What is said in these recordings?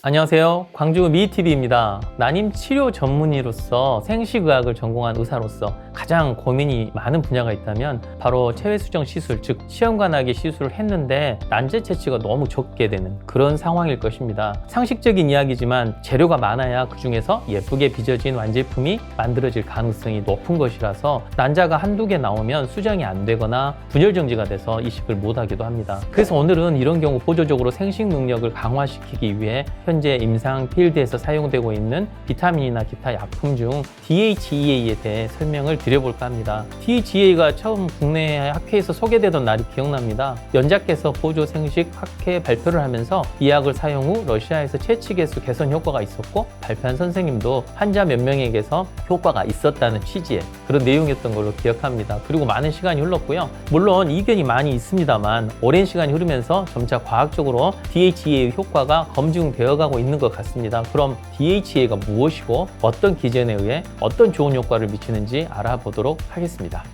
안녕하세요. 광주 미TV입니다. 난임 치료 전문의로서 생식의학을 전공한 의사로서 가장 고민이 많은 분야가 있다면 바로 체외수정 시술, 즉 시험관하기 시술을 했는데 난제 채취가 너무 적게 되는 그런 상황일 것입니다. 상식적인 이야기지만 재료가 많아야 그 중에서 예쁘게 빚어진 완제품이 만들어질 가능성이 높은 것이라서 난자가 한두 개 나오면 수정이 안 되거나 분열 정지가 돼서 이식을 못 하기도 합니다. 그래서 오늘은 이런 경우 보조적으로 생식 능력을 강화시키기 위해 현재 임상 필드에서 사용되고 있는 비타민이나 기타 약품 중 DHEA에 대해 설명을 드려 볼까 합니다. DHEA가 처음 국내 학회에서 소개되던 날이 기억납니다. 연자께서 보조 생식 학회 발표를 하면서 이 약을 사용 후 러시아에서 채취 개수 개선 효과가 있었고 발표한 선생님도 환자 몇 명에게서 효과가 있었다는 취지의 그런 내용이었던 걸로 기억합니다. 그리고 많은 시간이 흘렀고요. 물론 이견이 많이 있습니다만 오랜 시간이 흐르면서 점차 과학적으로 DHEA의 효과가 검증되어 가고 있는 것 같습니다. 그럼 DHEA가 무엇이고 어떤 기전에 의해 어떤 좋은 효과를 미치는지 알아보 도록 하겠습니다.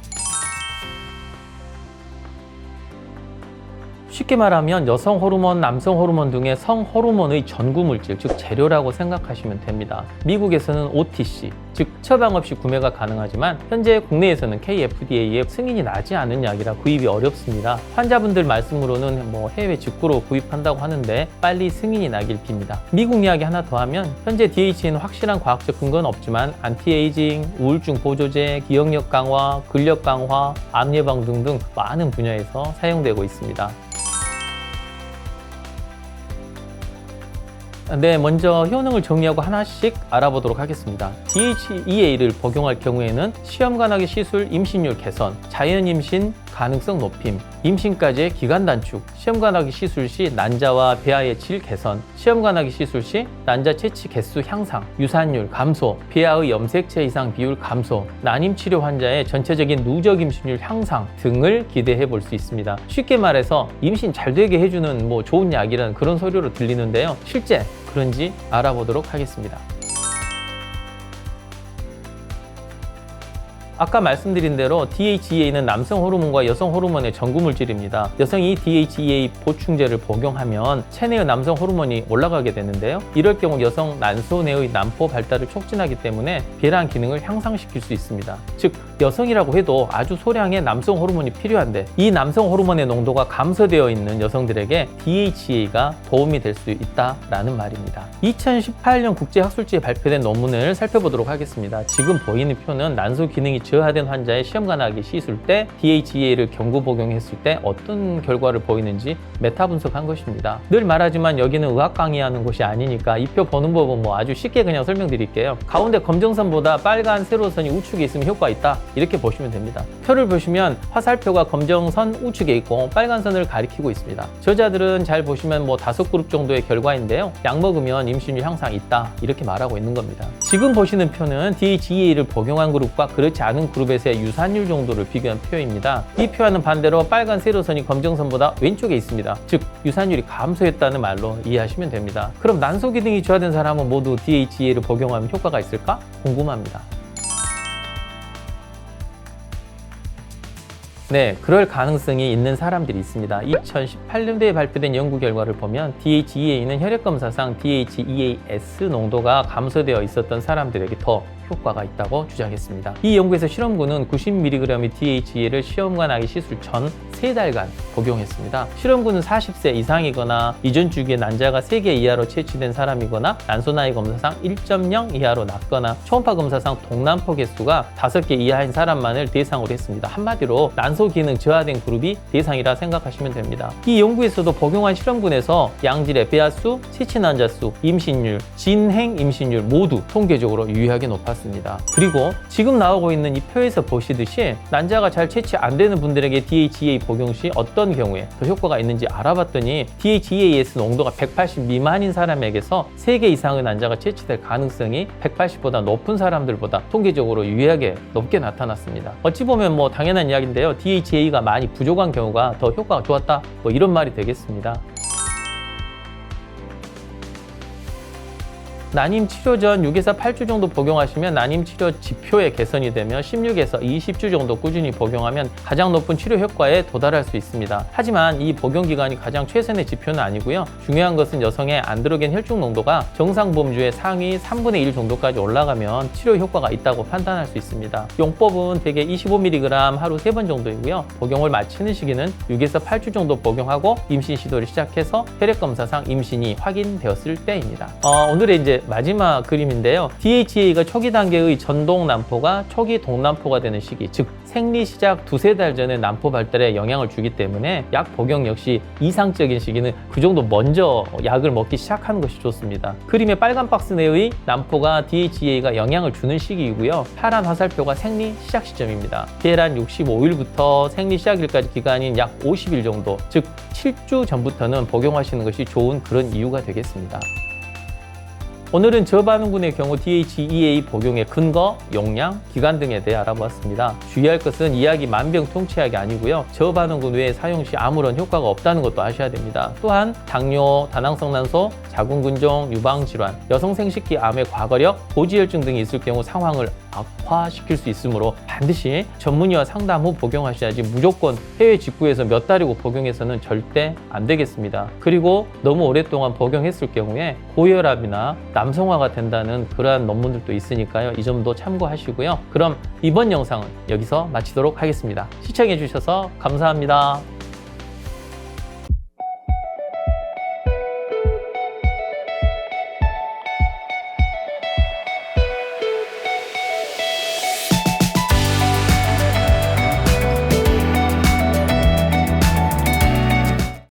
쉽게 말하면 여성 호르몬, 남성 호르몬 등의 성 호르몬의 전구 물질, 즉 재료라고 생각하시면 됩니다. 미국에서는 OTC, 즉 처방 없이 구매가 가능하지만 현재 국내에서는 KFDA의 승인이 나지 않은 약이라 구입이 어렵습니다. 환자분들 말씀으로는 뭐 해외 직구로 구입한다고 하는데 빨리 승인이 나길 빕니다. 미국 이야기 하나 더 하면 현재 DHA는 확실한 과학적 근거는 없지만 안티에이징, 우울증 보조제, 기억력 강화, 근력 강화, 암 예방 등등 많은 분야에서 사용되고 있습니다. 네, 먼저 효능을 정리하고 하나씩 알아보도록 하겠습니다. DHEA를 복용할 경우에는 시험관하기 시술 임신율 개선, 자연 임신 가능성 높임, 임신까지의 기간 단축, 시험관하기 시술 시 난자와 배아의 질 개선, 시험관하기 시술 시 난자 채취 개수 향상, 유산율 감소, 배아의 염색체 이상 비율 감소, 난임 치료 환자의 전체적인 누적 임신율 향상 등을 기대해 볼 수 있습니다. 쉽게 말해서 임신 잘 되게 해주는 뭐 좋은 약이라는 그런 소리로 들리는데요. 실제 그런지 알아보도록 하겠습니다. 아까 말씀드린 대로 DHEA는 남성 호르몬과 여성 호르몬의 전구 물질입니다. 여성이 DHEA 보충제를 복용하면 체내의 남성 호르몬이 올라가게 되는데요. 이럴 경우 여성 난소 내의 난포 발달을 촉진하기 때문에 배란 기능을 향상시킬 수 있습니다. 즉 여성이라고 해도 아주 소량의 남성 호르몬이 필요한데 이 남성 호르몬의 농도가 감소되어 있는 여성들에게 DHEA가 도움이 될 수 있다라는 말입니다. 2018년 국제학술지에 발표된 논문을 살펴보도록 하겠습니다. 지금 보이는 표는 난소 기능이 저하된 환자의 시험관하기 시술 때 DHEA를 경구 복용했을 때 어떤 결과를 보이는지 메타 분석한 것입니다. 늘 말하지만 여기는 의학 강의하는 곳이 아니니까 이표 보는 법은 뭐 아주 쉽게 그냥 설명드릴게요. 가운데 검정선보다 빨간 세로선이 우측에 있으면 효과 있다 이렇게 보시면 됩니다. 표를 보시면 화살표가 검정선 우측에 있고 빨간 선을 가리키고 있습니다. 저자들은 잘 보시면 뭐 다섯 그룹 정도의 결과인데요. 약 먹으면 임신율 향상 있다 이렇게 말하고 있는 겁니다. 지금 보시는 표는 DHEA를 복용한 그룹과 그렇지 않은 않은 그룹에서의 유산율 정도를 비교한 표입니다. 이 표와는 반대로 빨간 세로선이 검정선보다 왼쪽에 있습니다. 즉 유산율이 감소했다는 말로 이해하시면 됩니다. 그럼 난소 기능이 저하된 사람은 모두 DHEA를 복용하면 효과가 있을까? 궁금합니다. 네, 그럴 가능성이 있는 사람들이 있습니다. 2018년도에 발표된 연구 결과를 보면 DHEA는 혈액 검사상 DHEAS 농도가 감소되어 있었던 사람들에게 더 효과가 있다고 주장했습니다. 이 연구에서 실험군은 90mg의 DHEA를 시험관 하기 시술 전 3달간 복용했습니다. 실험군은 40세 이상이거나 이전 주기에 난자가 3개 이하로 채취된 사람이거나 난소 나이 검사상 1.0 이하로 낮거나 초음파 검사상 동남포 개수가 5개 이하인 사람만을 대상으로 했습니다. 한마디로 난소 기능 저하된 그룹이 대상이라 생각하시면 됩니다. 이 연구에서도 복용한 실험군에서 양질의 배아수, 채취 난자 수, 임신율, 진행 임신율 모두 통계적으로 유의하게 높았습니다. 그리고 지금 나오고 있는 이 표에서 보시듯이 난자가 잘 채취 안 되는 분들에게 DHEA 복용 시 어떤 경우에 더 효과가 있는지 알아봤더니 DHEAS 농도가 180 미만인 사람에게서 3개 이상의 난자가 채취될 가능성이 180보다 높은 사람들보다 통계적으로 유의하게 높게 나타났습니다. 어찌 보면 뭐 당연한 이야기인데요. DHEA가 많이 부족한 경우가 더 효과가 좋았다. 뭐 이런 말이 되겠습니다. 난임 치료 전 6에서 8주 정도 복용하시면 난임 치료 지표에 개선이 되며 16에서 20주 정도 꾸준히 복용하면 가장 높은 치료 효과에 도달할 수 있습니다. 하지만 이 복용 기간이 가장 최선의 지표는 아니고요. 중요한 것은 여성의 안드로겐 혈중 농도가 정상 범주의 상위 3분의 1 정도까지 올라가면 치료 효과가 있다고 판단할 수 있습니다. 용법은 대개 25mg 하루 3번 정도이고요. 복용을 마치는 시기는 6에서 8주 정도 복용하고 임신 시도를 시작해서 혈액 검사상 임신이 확인되었을 때입니다. 어, 오늘의 이제 마지막 그림인데요. DHA가 초기 단계의 전동 난포가 초기 동난포가 되는 시기, 즉 생리 시작 두세 달 전에 난포 발달에 영향을 주기 때문에 약 복용 역시 이상적인 시기는 그 정도 먼저 약을 먹기 시작하는 것이 좋습니다. 그림의 빨간 박스 내의 난포가 DHA가 영향을 주는 시기이고요. 파란 화살표가 생리 시작 시점입니다. 계란 65일부터 생리 시작일까지 기간인 약 50일 정도, 즉 7주 전부터는 복용하시는 것이 좋은 그런 이유가 되겠습니다. 오늘은 저반응군의 경우 DHEA 복용의 근거, 용량, 기간 등에 대해 알아보았습니다. 주의할 것은 이 약이 만병통치약이 아니고요. 저반응군 외에 사용 시 아무런 효과가 없다는 것도 아셔야 됩니다. 또한 당뇨, 다낭성 난소, 자궁근종, 유방질환, 여성 생식기 암의 과거력, 고지혈증 등이 있을 경우 상황을 악화시킬 수 있으므로 반드시 전문의와 상담 후 복용하셔야지 무조건 해외 직구에서 몇 달이고 복용해서는 절대 안 되겠습니다. 그리고 너무 오랫동안 복용했을 경우에 고혈압이나 남성화가 된다는 그러한 논문들도 있으니까요. 이 점도 참고하시고요. 그럼 이번 영상은 여기서 마치도록 하겠습니다. 시청해 주셔서 감사합니다.